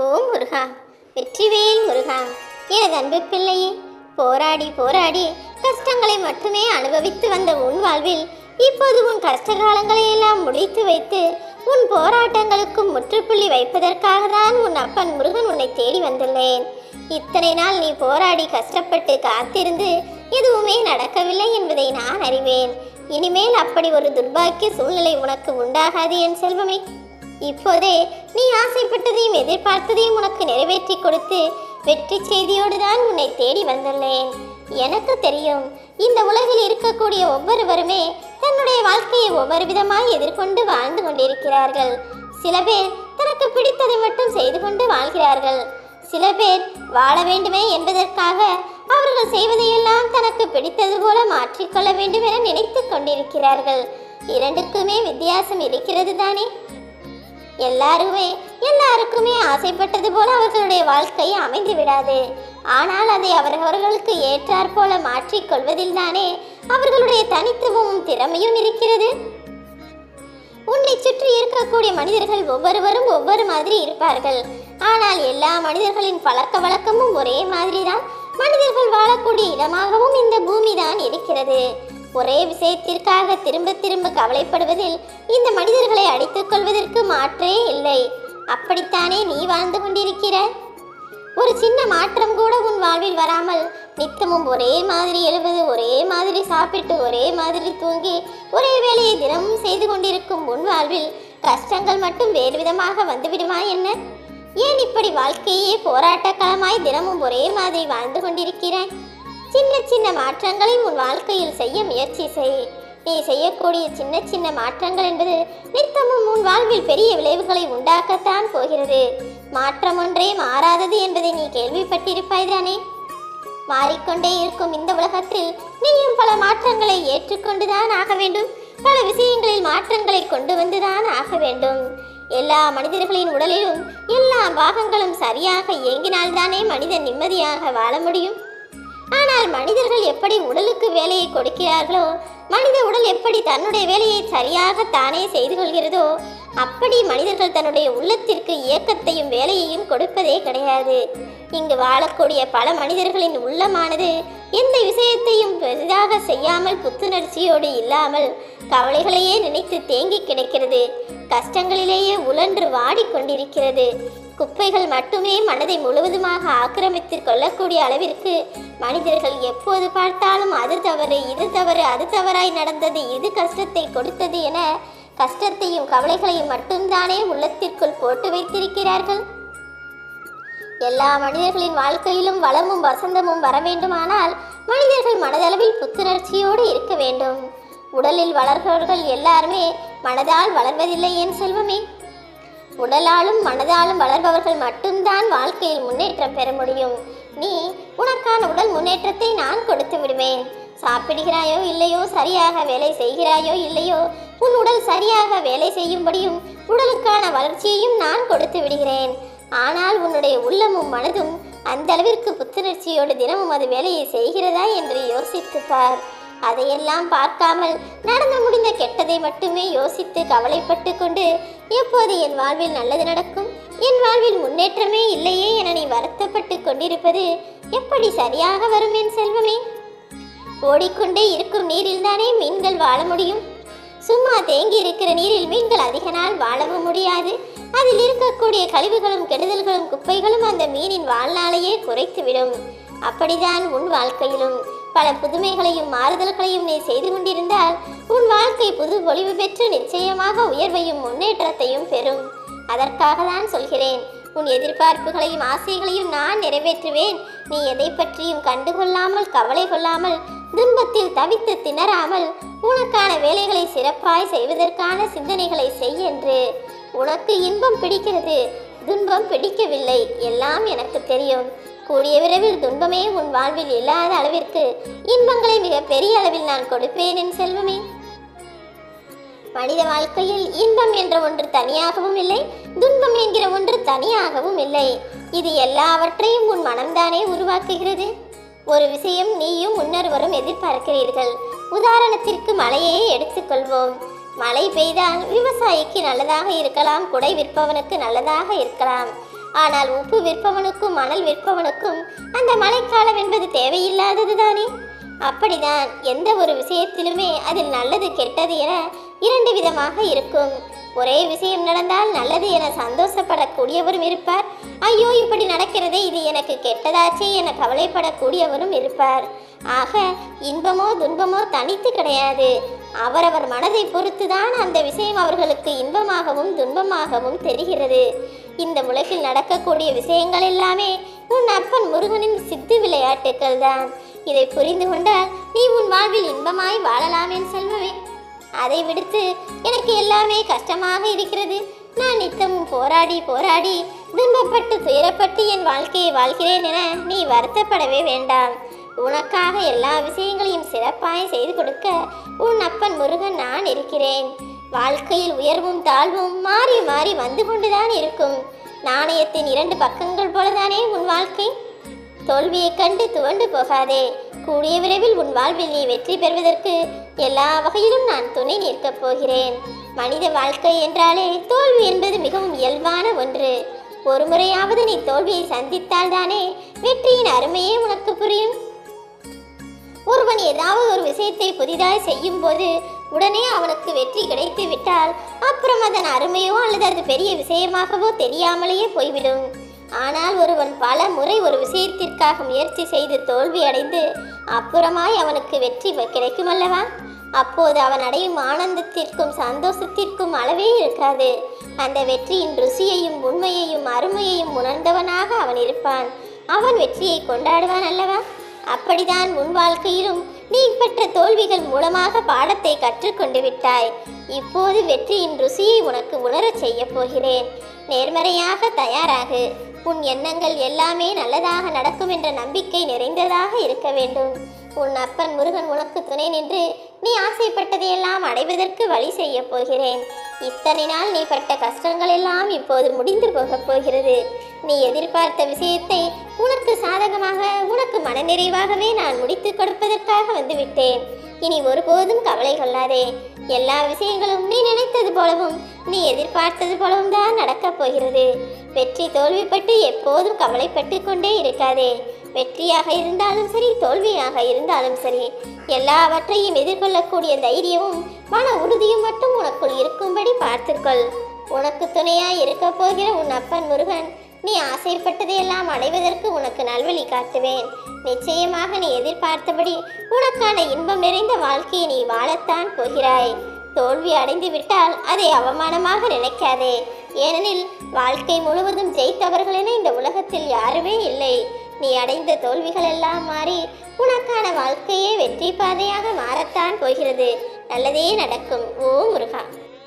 ஓ முருகா வெற்றிவேல் முருகா. எனது அன்பு பிள்ளையே போராடி போராடி கஷ்டங்களை மட்டுமே அனுபவித்து வந்த உன் வாழ்வில் இப்போது உன் கஷ்ட காலங்களை எல்லாம் முடித்து வைத்து உன் போராட்டங்களுக்கும் முற்றுப்புள்ளி வைப்பதற்காக தான் உன் அப்பன் முருகன் உன்னை தேடி வந்துள்ளேன். இத்தனை நாள் நீ போராடி கஷ்டப்பட்டு காத்திருந்து எதுவுமே நடக்கவில்லை என்பதை நான் அறிவேன். இனிமேல் அப்படி ஒரு துர்பாக்கிய சூழ்நிலை உனக்கு உண்டாகாது என் செல்வமே. இப்போதே நீ ஆசைப்பட்டதையும் எதிர்பார்த்ததையும் உனக்கு நிறைவேற்றி கொடுத்து வெற்றி செய்தியோடு தான் உன்னை தேடி வந்துள்ளேன். எனக்கு தெரியும் இந்த உலகில் இருக்கக்கூடிய ஒவ்வொருவருமே தன்னுடைய வாழ்க்கையை ஒவ்வொரு விதமாய் எதிர்கொண்டு வாழ்ந்து கொண்டிருக்கிறார்கள். சில பேர் தனக்கு பிடித்ததை மட்டும் செய்து கொண்டு வாழ்கிறார்கள். சில பேர் வாழ வேண்டுமே என்பதற்காக அவர்கள் செய்வதையெல்லாம் தனக்கு பிடித்தது போல மாற்றிக்கொள்ள வேண்டும் என நினைத்து கொண்டிருக்கிறார்கள். இரண்டுக்குமே வித்தியாசம் இருக்கிறது தானே? எல்லாருமே எல்லாருக்குமே ஆசைப்பட்டது போல அவர்களுடைய வாழ்க்கை அமைந்து விடாது ஆனால் அதை அவரவர்களுக்கு ஏற்றாற் போல மாற்றிக்கொள்வதில் தானே அவர்களுடைய தனித்துவமும் திறமையும் இருக்கிறது? உன்னை சுற்றி இருக்கக்கூடிய மனிதர்கள் ஒவ்வொருவரும் ஒவ்வொரு மாதிரி இருப்பார்கள். ஆனால் எல்லா மனிதர்களின் பழக்க வழக்கமும் ஒரே மாதிரி தான் மனிதர்கள் வாழக்கூடிய இடமாகவும் இந்த பூமி தான் இருக்கிறது. ஒரே விஷயத்திற்காக திரும்ப திரும்ப கவலைப்படுவதில் இந்த மனிதர்களை அடித்துக் கொள்வதற்கு மாற்றே இல்லை. அப்படித்தானே நீ வாழ்ந்து கொண்டிருக்கிற? ஒரு சின்ன மாற்றம் கூட உன் வாழ்வில் வராமல் நித்தமும் ஒரே மாதிரி எழுவது ஒரே மாதிரி சாப்பிட்டு ஒரே மாதிரி தூங்கி ஒரே வேலையை தினமும் செய்து கொண்டிருக்கும் உன் வாழ்வில் கஷ்டங்கள் மட்டும் வேறு விதமாக வந்துவிடுமா என்ன? ஏன் இப்படி வாழ்க்கையே போராட்டக்களமாய் தினமும் ஒரே மாதிரி வாழ்ந்து கொண்டிருக்கிறாய் சின்ன சின்ன மாற்றங்களை உன் வாழ்க்கையில் செய்ய முயற்சி செய். நீ செய்யக்கூடிய சின்ன சின்ன மாற்றங்கள் என்பது நித்தமும் உன் வாழ்வில் பெரிய விளைவுகளை உண்டாக்கத்தான் போகிறது. மாற்றம் ஒன்றே மாறாதது என்பதை நீ கேள்விப்பட்டிருப்பாய் தானே? மாறிக்கொண்டே இருக்கும் இந்த உலகத்தில் நீயும் பல மாற்றங்களை ஏற்றுக்கொண்டுதான் ஆக வேண்டும். பல விஷயங்களில் மாற்றங்களை கொண்டு வந்துதான் ஆக வேண்டும். எல்லா மனிதர்களின் உடலிலும் எல்லா பாகங்களும் சரியாக இயங்கினால்தானே மனிதன் நிம்மதியாக வாழ முடியும்? ஆனால் மனிதர்கள் எப்படி உடலுக்கு வேலையை கொடுக்கிறார்களோ மனித உடல் எப்படி தன்னுடைய வேலையை சரியாக தானே செய்து கொள்கிறதோ அப்படி மனிதர்கள் தன்னுடைய உள்ளத்திற்கு இயக்கத்தையும் வேலையையும் கொடுப்பதே கிடையாது. இங்கு வாழக்கூடிய பல மனிதர்களின் உள்ளமானது எந்த விஷயத்தையும் பெரிதாக செய்யாமல் புத்துணர்ச்சியோடு இல்லாமல் கவலைகளையே நினைத்து தேங்கி கிடக்கிறது. கஷ்டங்களிலேயே உழன்று வாடிக்கொண்டிருக்கிறது. குப்பைகள் மட்டுமே மனதை முழுவதுமாக ஆக்கிரமித்து கொள்ளக்கூடிய அளவிற்கு மனிதர்கள் எப்போது பார்த்தாலும் அது தவறு இது தவறு அது தவறாய் நடந்தது இது கஷ்டத்தை கொடுத்தது என கஷ்டத்தையும் கவலைகளையும் மட்டும்தானே உள்ளத்திற்குள் போட்டு வைத்திருக்கிறார்கள். எல்லா மனிதர்களின் வாழ்க்கையிலும் வளமும் வசந்தமும் வர வேண்டுமானால் மனிதர்கள் மனதளவில் புத்துணர்ச்சியோடு இருக்க வேண்டும். உடலில் வளர்பவர்கள் எல்லாருமே மனதால் வளர்வதில்லை என் செல்வமே. உடலாலும் மனதாலும் வளர்பவர்கள் மட்டும்தான் வாழ்க்கையில் முன்னேற்றம் பெற முடியும். நீ உனக்கான உடல் முன்னேற்றத்தை நான் கொடுத்து விடுவேன். சாப்பிடுகிறாயோ இல்லையோ சரியாக வேலை செய்கிறாயோ இல்லையோ உன் உடல் சரியாக வேலை செய்யும்படியும் உடலுக்கான வளர்ச்சியையும் நான் கொடுத்து விடுகிறேன். ஆனால் உன்னுடைய உள்ளமும் மனதும் அந்த அளவிற்கு புத்துணர்ச்சியோடு தினமும் அது வேலையை செய்கிறதா என்று யோசித்துப்பார் அதையெல்லாம் பார்க்காமல் நடந்து முடிந்த கெட்டதை மட்டுமே யோசித்து கவலைப்பட்டு கொண்டு எப்போது என் வாழ்வில் நல்லது நடக்கும்? என் வாழ்வில் முன்னேற்றமே இல்லையே என நீ வருத்தப்பட்டு கொண்டிருப்பது எப்படி சரியாக வரும் என் செல்வமே? ஓடிக்கொண்டே இருக்கும் நீரில் தானே மீன்கள் வாழ முடியும். சும்மா தேங்கி இருக்கிற நீரில் மீன்கள் அதிக நாள் வாழவும் முடியாது. அதில் இருக்கக்கூடிய கழிவுகளும் கெடுதல்களும் குப்பைகளும் அந்த மீனின் வாழ்நாளையே குறைத்துவிடும். அப்படிதான் உன் வாழ்க்கையிலும் பல புதுமைகளையும் மாறுதல்களையும் நீ செய்து கொண்டிருந்தால் உன் வாழ்க்கை புது பொலிவு பெற்று நிச்சயமாக உயர்வையும் முன்னேற்றத்தையும் பெறும். அதற்காக தான் சொல்கிறேன் உன் எதிர்பார்ப்புகளையும் ஆசைகளையும் நான் நிறைவேற்றுவேன். நீ எதை பற்றியும் கண்டுகொள்ளாமல் கவலை கொள்ளாமல் துன்பத்தில் தவித்து திணறாமல் உனக்கான வேலைகளை சிறப்பாய் செய்வதற்கான சிந்தனைகளை செய் என்று. உனக்கு இன்பம் பிடிக்கிறது துன்பம் பிடிக்கவில்லை எல்லாம் எனக்கு தெரியும். கூடிய விரைவில் துன்பமே உன் வாழ்வில் இல்லாத அளவிற்கு இன்பங்களை மிக பெரிய அளவில் நான் கொடுப்பேன் என் செல்வமே. மனித வாழ்க்கையில் இன்பம் என்ற ஒன்று தனியாகவும் இல்லை துன்பம் என்கிற ஒன்று தனியாகவும் இல்லை. இது எல்லாவற்றையும் உன் மனம்தானே உருவாக்குகிறது. ஒரு விஷயம் நீயும் முன்னொருவரும் எதிர்பார்க்கிறீர்கள். உதாரணத்திற்கு மழையே எடுத்துக்கொள்வோம். மழை பெய்தால் விவசாயிக்கு நல்லதாக இருக்கலாம் குடை விற்பவனுக்கு நல்லதாக இருக்கலாம். ஆனால் உப்பு விற்பவனுக்கும் மணல் விற்பவனுக்கும் அந்த மழைக்காலம் என்பது தேவையில்லாதது தானே? அப்படிதான் எந்த ஒரு விஷயத்திலுமே அதில் நல்லது கெட்டது என இரண்டு விதமாக இருக்கும். ஒரே விஷயம் நடந்தால் நல்லது என சந்தோஷப்படக்கூடியவரும் இருப்பார். ஐயோ இப்படி நடக்கிறதே இது எனக்கு கெட்டதாச்சே என கவலைப்படக்கூடியவரும் இருப்பார். ஆக இன்பமோ துன்பமோ தனித்து கிடையாது. அவரவர் மனதை பொறுத்துதான் அந்த விஷயம் அவர்களுக்கு இன்பமாகவும் துன்பமாகவும் தெரிகிறது. இந்த உலகில் நடக்கக்கூடிய விஷயங்கள் எல்லாமே உன் அப்பன் முருகனின் சித்து விளையாட்டுக்கள் தான். இதை புரிந்து கொண்டால் நீ உன் வாழ்வில் இன்பமாய் வாழலாம் என் செல்வமே. அதை விடுத்து எனக்கு எல்லாமே கஷ்டமாக இருக்கிறது. நான் நித்தமும் போராடி போராடி துன்பப்பட்டு துயரப்பட்டு என் வாழ்க்கையை வாழ்கிறேன் என நீ வருத்தப்படவே வேண்டாம். உனக்காக எல்லா விஷயங்களையும் சிறப்பாய் செய்து கொடுக்க உன் அப்பன் முருகன் நான் இருக்கிறேன். வாழ்க்கையில் உயர்வும் தாழ்வும் மாறி மாறி வந்து கொண்டுதான் இருக்கும். நாணயத்தின் இரண்டு பக்கங்கள் போலதானே உன் வாழ்க்கை? தோல்வியைக் கண்டு துவண்டு போகாதே. கூடிய விரைவில் உன் வாழ்வில் நீ வெற்றி பெறுவதற்கு எல்லா வகையிலும் நான் துணை நிற்கப் போகிறேன். மனித வாழ்க்கை என்றாலே தோல்வி என்பது மிகவும் இயல்பான ஒன்று. ஒரு முறையாவது நீ தோல்வியை சந்தித்தால் தானே வெற்றியின் அருமையே உனக்கு புரியும்? ஒருவன் ஏதாவது ஒரு விஷயத்தை புதிதாக செய்யும் போது உடனே அவனுக்கு வெற்றி கிடைத்து விட்டால் அப்புறம் அதன் அருமையோ அல்லது அது பெரிய விஷயமாகவோ தெரியாமலேயே போய்விடும். ஆனால் ஒருவன் பல முறை ஒரு விஷயத்திற்காக முயற்சி செய்து தோல்வி அடைந்து அப்புறமாய் அவனுக்கு வெற்றி கிடைக்கும் அல்லவா அப்போது அவன் அடையும் ஆனந்தத்திற்கும் சந்தோஷத்திற்கும் அளவே இருக்காது. அந்த வெற்றியின் ருசியையும் உண்மையையும் அருமையையும் உணர்ந்தவனாக அவன் இருப்பான். அவன் வெற்றியை கொண்டாடுவான் அல்லவா? அப்படிதான் உன் வாழ்க்கையிலும் நீ பெற்ற தோல்விகள் மூலமாக பாடத்தை கற்றுக்கொண்டு விட்டாய். இப்போது வெற்றியின் ருசியை உனக்கு உணரச் செய்ய போகிறேன். நேர்மறையாக தயாராகு. உன் எண்ணங்கள் எல்லாமே நல்லதாக நடக்கும் என்ற நம்பிக்கை நிறைந்ததாக இருக்க வேண்டும். உன் அப்பன் முருகன் உனக்கு துணை நின்று நீ ஆசைப்பட்டதையெல்லாம் அடைவதற்கு வழி செய்யப் போகிறேன். இத்தனை நாள் நீ பட்ட கஷ்டங்கள் எல்லாம் இப்போது முடிந்து போகப் போகிறது. நீ எதிர்பார்த்த விஷயத்தை உனக்கு சாதகமாக உனக்கு மனநிறைவாகவே நான் முடித்து கொடுப்பதற்காக வந்துவிட்டேன். இனி ஒருபோதும் கவலை கொள்ளாதே. எல்லா விஷயங்களும் நீ நினைத்தது போலவும் நீ எதிர்பார்த்தது போலவும் தான் நடக்கப் போகிறது. வெற்றி தோல்விப்பட்டு எப்போதும் கவலைப்பட்டு கொண்டே இருக்காதே. வெற்றியாக இருந்தாலும் சரி தோல்வியாக இருந்தாலும் சரி எல்லாவற்றையும் எதிர்கொள்ளக்கூடிய தைரியமும் மன உறுதியும் மட்டும் உனக்குள் இருக்கும்படி பார்த்துக்கொள். உனக்கு துணையாய் இருக்க போகிற உன் அப்பன் முருகன் நீ ஆசைப்பட்டதையெல்லாம் அடைவதற்கு உனக்கு நல்வழி காட்டுவேன். நிச்சயமாக நீ எதிர்பார்த்தபடி உனக்கான இன்பம் நிறைந்த வாழ்க்கையை நீ வாழத்தான் போகிறாய். தோல்வி அடைந்து விட்டால் அதை அவமானமாக நினைக்காதே. ஏனெனில் வாழ்க்கை முழுவதும் ஜெயித்தவர்கள் என இந்த உலகத்தில் யாருமே இல்லை. நீ அடைந்த தோல்விகள் எல்லாம் மாறி உனக்கான வாழ்க்கையே வெற்றி பாதையாக மாறத்தான் போகிறது. நல்லதே நடக்கும். ஓ முருகா.